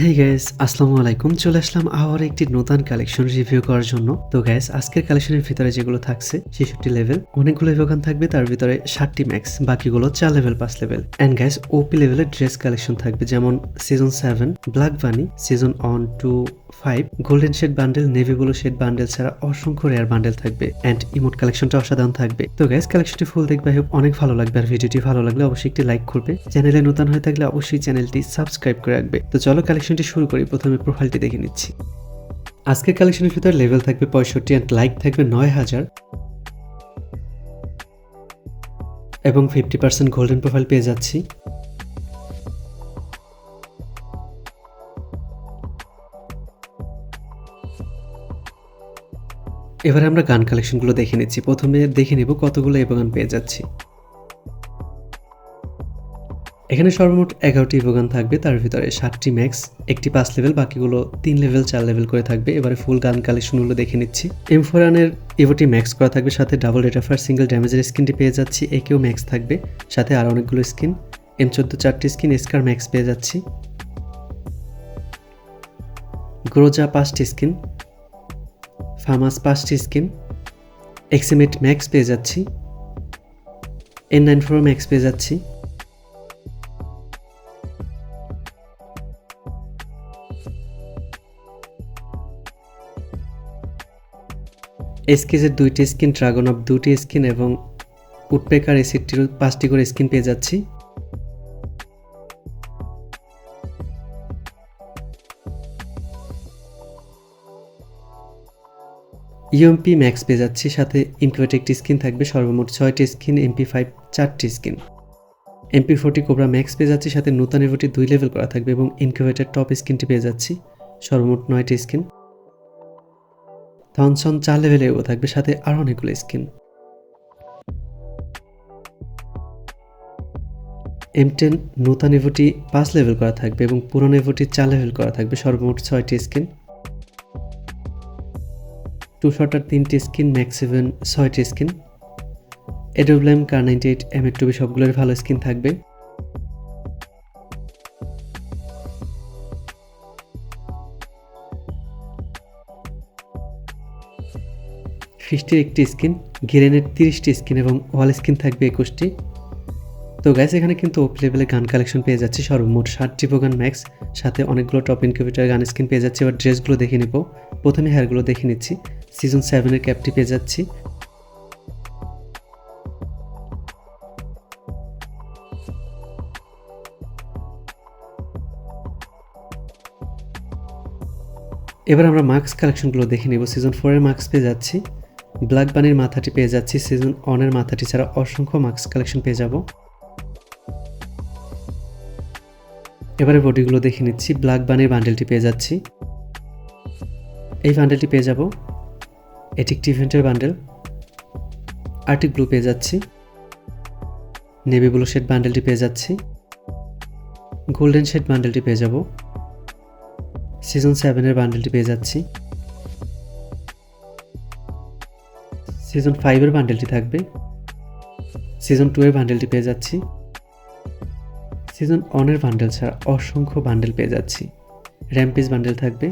হে gas আসসালামু আলাইকুম। চলে আসলাম আবার একটি নতুন কালেকশন রিভিউ করার জন্য। তো গ্যাস আজকের কালেকশনের ভিতরে যেগুলো থাকছে, ছেষট্টি লেভেল অনেকগুলো দোকান থাকবে, তার ভিতরে ষাটটি ম্যাক্স বাকিগুলো চার লেভেল পাঁচ লেভেল অ্যান্ড গ্যাস ওপি লেভেলের ড্রেস কালেকশন থাকবে, যেমন season seven black bunny season one to five golden shade bundle navy blue shade bundle ছাড়া অসংখ্য রেয়ার বান্ডেল থাকবে অ্যান্ড ইমোট কালেকশনটা অসাধারণ থাকবে। তো গ্যাস কালেকশনটি ফুল দেখবে হোক অনেক ভালো লাগবে আর ভিডিওটি ভালো লাগলে অবশ্যই একটি লাইক করবে। চ্যানেলে নতুন হয়ে থাকলে অবশ্যই চ্যানেলটি সাবস্ক্রাইব করে রাখবে। তো চলো কালেকশনটি শুরু করি, প্রথমে প্রোফাইলটি দেখে নিচ্ছি। আজকের কালেকশনের ভিতরে লেভেল থাকবে পঁয়ষট্টি অ্যান্ড লাইক থাকবে নয় হাজার। এবং ফিফটি পার্সেন্ট গোল্ডেন প্রোফাইল পেয়ে যাচ্ছি। এবারে আমরা গান কালেকশনগুলো দেখে নিচ্ছি। প্রথমে দেখে নিব কতগুলো ইভোগান পেয়ে যাচ্ছি। এখানে সর্বমোট এগারোটি ইভোগান থাকবে, তার ভিতরে সাতটি ম্যাক্স একটি পাঁচ লেভেল বাকিগুলো তিন লেভেল চার লেভেল করে থাকবে। এবারে ফুল গান কালেকশনগুলো দেখে নিচ্ছি। এম ফোরানের ইভোটি ম্যাক্স করা থাকবে, সাথে ডাবল রেটাফার সিঙ্গেল ড্যামেজের স্কিনটি পেয়ে যাচ্ছি, একেও ম্যাক্স থাকবে, সাথে আরও অনেকগুলো স্কিন এম চোদ্দ চারটি স্কিন এসকার ম্যাক্স পেয়ে যাচ্ছি। গ্রোজা পাঁচটি স্কিন ফার্মাস পাঁচটি স্কিন এক্সিমেট ম্যাক্স পেয়ে যাচ্ছি এন নাইন ফোর ম্যাক্স পেয়ে যাচ্ছি। এসকেজের দুইটি স্কিন ড্রাগন অফ দুটি স্কিন এবং উডপেকার এসিডটিরও পাঁচটি করে স্কিন পেয়ে যাচ্ছি। ইউএমপি ম্যাক্স পেয়ে যাচ্ছি সাথে ইনকিউবেট একটি স্কিন থাকবে, সর্বমোট ছয়টি স্কিন, এমপি ফাইভ চারটি skin. MP forty cobra max পেয়ে যাচ্ছি সাথে নতুন এভোটি দুই লেভেল করা থাকবে এবং ইনকিউবেটের টপ স্কিনটি পেয়ে যাচ্ছি সর্বমোট নয়টি স্কিন। থনসন চার লেভেলে এগো থাকবে, সাথে আরও অনেকগুলো স্কিন। এম টেন নতুন এভোটি পাঁচ লেভেল করা থাকবে এবং পুরনো এভোটি চার লেভেল করা থাকবে, সর্বমোট ছয়টি স্কিন। টু শটার তিনটি স্কিন ম্যাক্স সেভেন ছয়টি skin. AWM Kar ninety eight M এর টুবি সবগুলোর ভালো স্কিন থাকবে। ফিস্টির একটি স্কিন গিরেনের তিরিশটি স্কিন এবং ওয়াল স্কিন থাকবে একুশটি। তো গ্যাস এখানে কিন্তু ওপ লেভেলে গান কালেকশন পেয়ে যাচ্ছে। সর্বমোট ষাটটি গান ম্যাক্স সাথে অনেকগুলো টপ ইনকিউবেটার গান স্কিন পেয়ে যাচ্ছে। এবার ড্রেসগুলো দেখে নিব। প্রথমে হেয়ারগুলো দেখে নিচ্ছি। সিজন সেভেনের ক্যাপটি পেয়ে যাচ্ছি। এবার আমরা মাস্ক কালেকশনগুলো দেখে নিব। সিজন ফোরের মাস্ক পেয়ে যাচ্ছি। ব্ল্যাক বানির মাথাটি পেয়ে যাচ্ছি। সিজন অনের মাথাটি ছাড়া অসংখ্য মাস্ক কালেকশন পেয়ে যাব। এবারে বডিগুলো দেখে নিচ্ছি। ব্ল্যাক বানির বান্ডেলটি পেয়ে যাচ্ছি। এই বান্ডেলটি পেয়ে যাব। এটি একটি ইভেন্টের বান্ডেল আর্টিক ব্লু পেয়ে যাচ্ছি। নেভি ব্লু শেড বান্ডেলটি পেয়ে যাচ্ছি। গোল্ডেন শেড বান্ডেলটি পেয়ে যাব। সিজন সেভেনের বান্ডেলটি পেয়ে যাচ্ছি। সিজন ফাইভের বান্ডেলটি থাকবে। সিজন টু এর বান্ডেলটি পেয়ে যাচ্ছি। সিজন ওয়ানের বান্ডেল ছাড়া অসংখ্য বান্ডেল পেয়ে যাচ্ছি। র্যাম্পিস বান্ডেল থাকবে।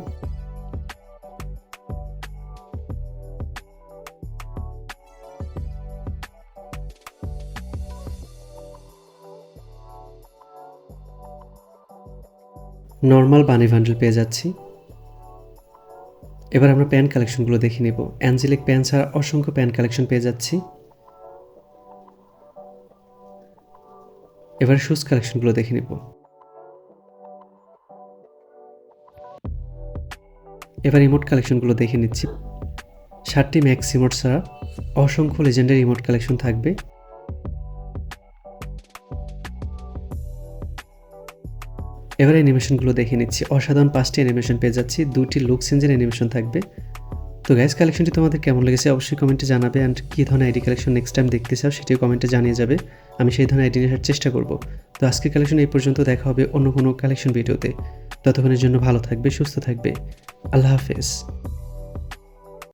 নর্মাল বানি বান্ডেল পেয়ে যাচ্ছি। এবার আমরা প্যান কালেকশনগুলো দেখে নেব। অ্যাঞ্জেলিক প্যান ছাড়া অসংখ্য প্যান কালেকশন পেয়ে যাচ্ছি। এবার শুজ কালেকশনগুলো দেখে নেব। এবার ইমোট কালেকশনগুলো দেখে নিচ্ছি। ষাটটি ম্যাক্স ইমোট ছাড়া অসংখ্য লেজেন্ডারি ইমোট কালেকশন থাকবে। এবার অ্যানিমেশনগুলো দেখে নিচ্ছি। অসাধারণ পাঁচটি অ্যানিমেশন পেয়ে যাচ্ছি, দুটি লুক চেঞ্জের অ্যানিমেশন থাকবে। তো গ্যাস কালেকশনটি তোমাদের কেমন লেগেছে অবশ্যই কমেন্টে জানাবে। অ্যান্ড কী ধরনের আইডি কালেকশন নেক্সট টাইম দেখতে চাও সেটিও কমেন্টে জানিয়ে যাবে। আমি সেই ধরনের আইডি নেওয়ার চেষ্টা করব। তো আজকের কালেকশন এই পর্যন্ত, দেখা হবে অন্য কোনো কালেকশন ভিডিওতে ততক্ষণের জন্য ভালো থাকবে, সুস্থ থাকবে। আল্লাহ হাফেজ।